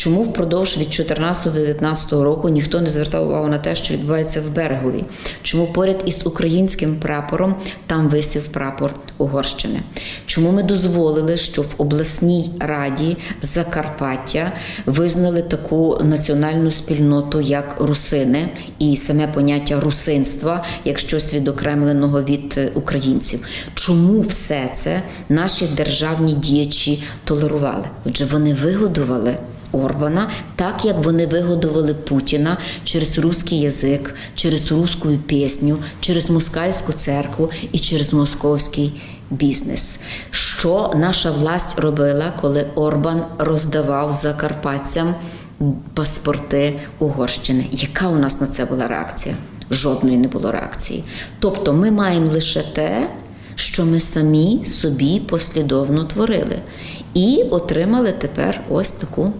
Чому впродовж від 14-19 року ніхто не звертав увагу на те, що відбувається в берегові? Чому поряд із українським прапором там висів прапор Угорщини? Чому ми дозволили, що в обласній раді Закарпаття визнали таку національну спільноту, як русини, і саме поняття русинства як щось відокремленого від е, українців? Чому все це наші державні діячі толерували? Отже, вони вигодували. Орбана, так як вони вигодували Путіна через русський язик, через русську пісню, через москальську церкву і через московський бізнес. Що наша власть робила, коли Орбан роздавав закарпатцям паспорти Угорщини? Яка у нас на це була реакція? Жодної не було реакції. Тобто ми маємо лише те, що ми самі собі послідовно творили, і отримали тепер ось таку